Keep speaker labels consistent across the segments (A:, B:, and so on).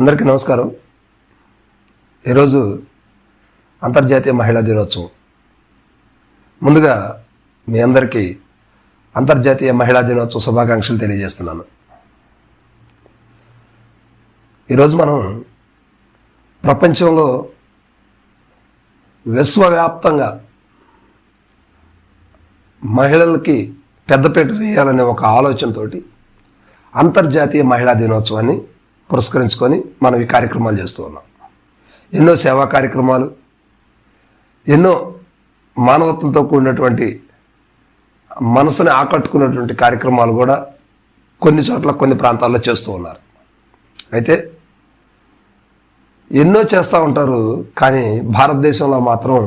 A: అందరికీ నమస్కారం. ఈరోజు అంతర్జాతీయ మహిళా దినోత్సవం. ముందుగా మీ అందరికీ అంతర్జాతీయ మహిళా దినోత్సవ శుభాకాంక్షలు తెలియజేస్తున్నాను. ఈరోజు మనం ప్రపంచంలో విశ్వవ్యాప్తంగా మహిళలకి పెద్దపీట వేయాలనే ఒక ఆలోచనతోటి అంతర్జాతీయ మహిళా దినోత్సవాన్ని పురస్కరించుకొని మనం ఈ కార్యక్రమాలు చేస్తూ ఉన్నాం. ఎన్నో సేవా కార్యక్రమాలు ఎన్నో మానవత్వంతో కూడినటువంటి మనసుని ఆకట్టుకున్నటువంటి కార్యక్రమాలు కూడా కొన్ని చోట్ల కొన్ని ప్రాంతాల్లో చేస్తూ ఉన్నారు. అయితే ఎన్నో చేస్తూ ఉంటారు కానీ భారతదేశంలో మాత్రం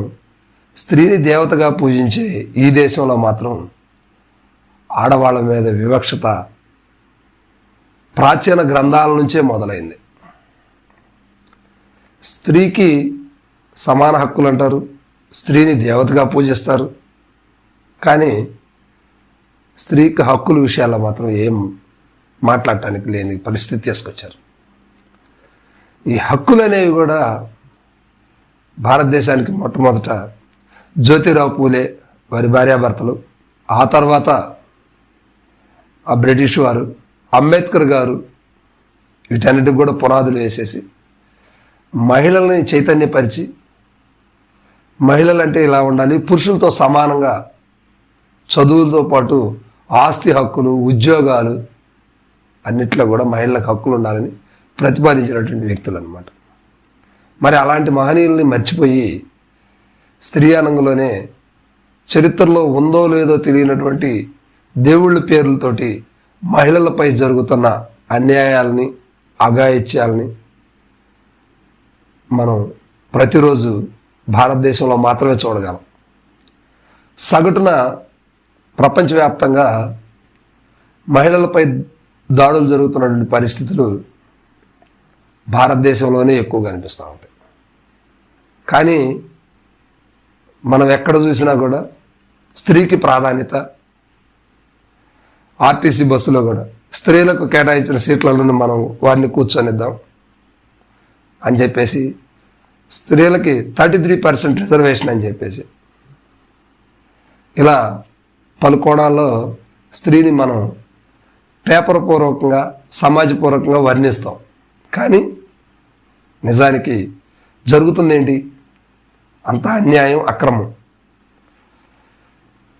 A: స్త్రీని దేవతగా పూజించే ఈ దేశంలో మాత్రం ఆడవాళ్ళ మీద వివక్షత ప్రాచీన గ్రంథాల నుంచే మొదలైంది. స్త్రీకి సమాన హక్కులు అంటారు స్త్రీని దేవతగా పూజిస్తారు. కానీ స్త్రీకి హక్కుల విషయాల్లో మాత్రం ఏం మాట్లాడటానికి లేని పరిస్థితి తీసుకొచ్చారు. ఈ హక్కులు అనేవి కూడా భారతదేశానికి మొట్టమొదట జ్యోతిరావు పూలే వారి భార్యాభర్తలు ఆ తర్వాత ఆ బ్రిటిష్ వారు అంబేద్కర్ గారు వీటన్నిటికి కూడా పునాదులు వేసేసి మహిళల్ని చైతన్యపరిచి మహిళలు అంటే ఇలా ఉండాలి పురుషులతో సమానంగా చదువులతో పాటు ఆస్తి హక్కులు ఉద్యోగాలు అన్నిట్లో కూడా మహిళలకు హక్కులు ఉండాలని ప్రతిపాదించినటువంటి వ్యక్తులు అనమాట మరి అలాంటి మహనీయుల్ని మర్చిపోయి స్త్రీ చరిత్రలో ఉందో లేదో తెలియనటువంటి దేవుళ్ళ పేర్లతోటి మహిళలపై జరుగుతున్న అన్యాయాలని అఘాయిత్యాలని మనం ప్రతిరోజు భారతదేశంలో మాత్రమే చూడగలం. సగటున ప్రపంచవ్యాప్తంగా మహిళలపై దాడులు జరుగుతున్నటువంటి పరిస్థితులు భారతదేశంలోనే ఎక్కువగా అనిపిస్తూ ఉంటాయి. కానీ మనం ఎక్కడ చూసినా కూడా స్త్రీకి ప్రాధాన్యత ఆర్టీసీ బస్సులో కూడా స్త్రీలకు కేటాయించిన సీట్లలో మనం వారిని కూర్చొనిద్దాం అని చెప్పేసి స్త్రీలకి థర్టీ త్రీ పర్సెంట్ రిజర్వేషన్ అని చెప్పేసి. ఇలా పలు కోణాల్లో స్త్రీని మనం పేపర్ పూర్వకంగా సమాజపూర్వకంగా వర్ణిస్తాం. కానీ నిజానికి జరుగుతుంది ఏంటి అంత అన్యాయం అక్రమం.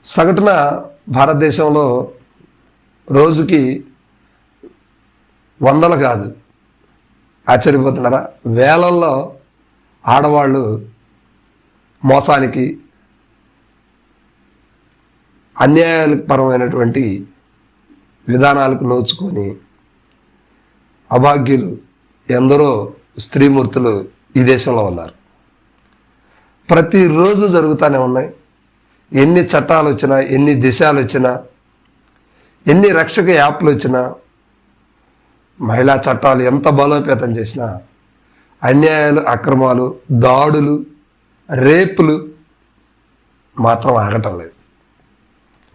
A: సగటున భారతదేశంలో రోజుకి వందలు కాదు. ఆశ్చర్యపోతున్నారా? వేలల్లో ఆడవాళ్ళు మోసానికి అన్యాయాలకు పరమైనటువంటి విధానాలకు నోచుకొని అభాగ్యులు ఎందరో స్త్రీమూర్తులు ఈ దేశంలో ఉన్నారు. ప్రతిరోజు జరుగుతూనే ఉన్నాయి. ఎన్ని చట్టాలు వచ్చినా ఎన్ని దిశాలు వచ్చినా ఎన్ని రక్షక యాప్లు వచ్చినా మహిళా చట్టాలు ఎంత బలోపేతం చేసినా అన్యాయాలు అక్రమాలు దాడులు రేపులు మాత్రం ఆగటం లేదు.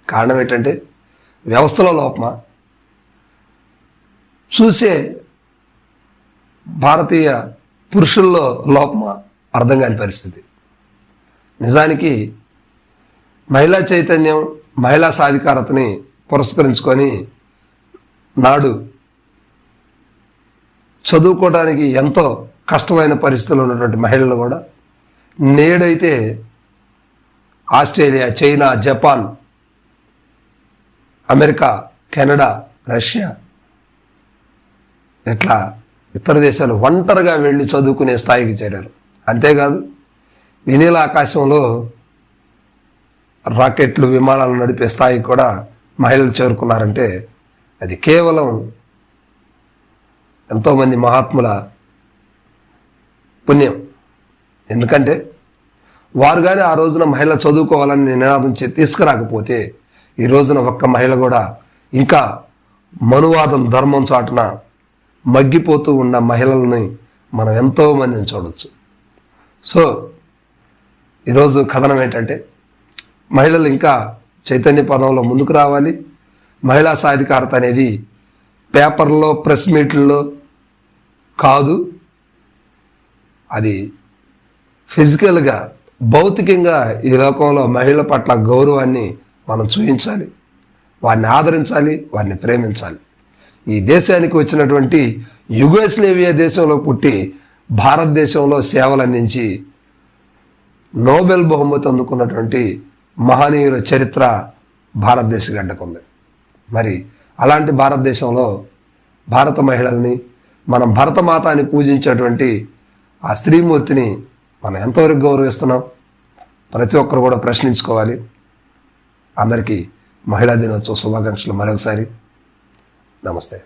A: కారణం ఏంటంటే వ్యవస్థలో లోపమా చూసే భారతీయ పురుషుల్లో లోపమా అర్థం కాని పరిస్థితి. నిజానికి మహిళా చైతన్యం మహిళా సాధికారతని పురస్కరించుకొని నాడు చదువుకోవడానికి ఎంతో కష్టమైన పరిస్థితుల్లో ఉన్నటువంటి మహిళలు కూడా నేడైతే Australia China Japan America Canada Russia ఇట్లా ఇతర దేశాలు ఒంటరిగా వెళ్ళి చదువుకునే స్థాయికి చేరారు. అంతేకాదు వినీల ఆకాశంలో రాకెట్లు విమానాలు నడిపే స్థాయికి కూడా మహిళలు చేరుకున్నారంటే అది కేవలం ఎంతోమంది మహాత్ముల పుణ్యం. ఎందుకంటే వారు కానీ ఆ రోజున మహిళ చదువుకోవాలని నినాదం తీసుకురాకపోతే ఈ రోజున ఒక్క మహిళ కూడా ఇంకా మనువాదం ధర్మం చాటున మగ్గిపోతూ ఉన్న మహిళల్ని మనం ఎంతోమందిని చూడవచ్చు సో ఈరోజు కథనం ఏంటంటే మహిళలు ఇంకా చైతన్య పదంలో ముందుకు రావాలి. మహిళా సాధికారత అనేది పేపర్లో ప్రెస్ మీట్లలో కాదు. అది ఫిజికల్గా భౌతికంగా ఈ లోకంలో మహిళల పట్ల గౌరవాన్ని మనం చూపించాలి. వారిని ఆదరించాలి వారిని ప్రేమించాలి. ఈ దేశానికి వచ్చినటువంటి యుగోస్లేవియా దేశంలో పుట్టి భారతదేశంలో సేవలు అందించి నోబెల్ బహుమతి అందుకున్నటువంటి మహనీయుల చరిత్ర భారతదేశ గడ్డకుంది. మరి అలాంటి భారతదేశంలో భారత మహిళల్ని మనం భరతమాత అని పూజించేటువంటి ఆ స్త్రీమూర్తిని మనం ఎంతవరకు గౌరవిస్తున్నాం? ప్రతి ఒక్కరు కూడా ప్రశ్నించుకోవాలి. అందరికీ మహిళా దినోత్సవ శుభాకాంక్షలు మరొకసారి. నమస్తే.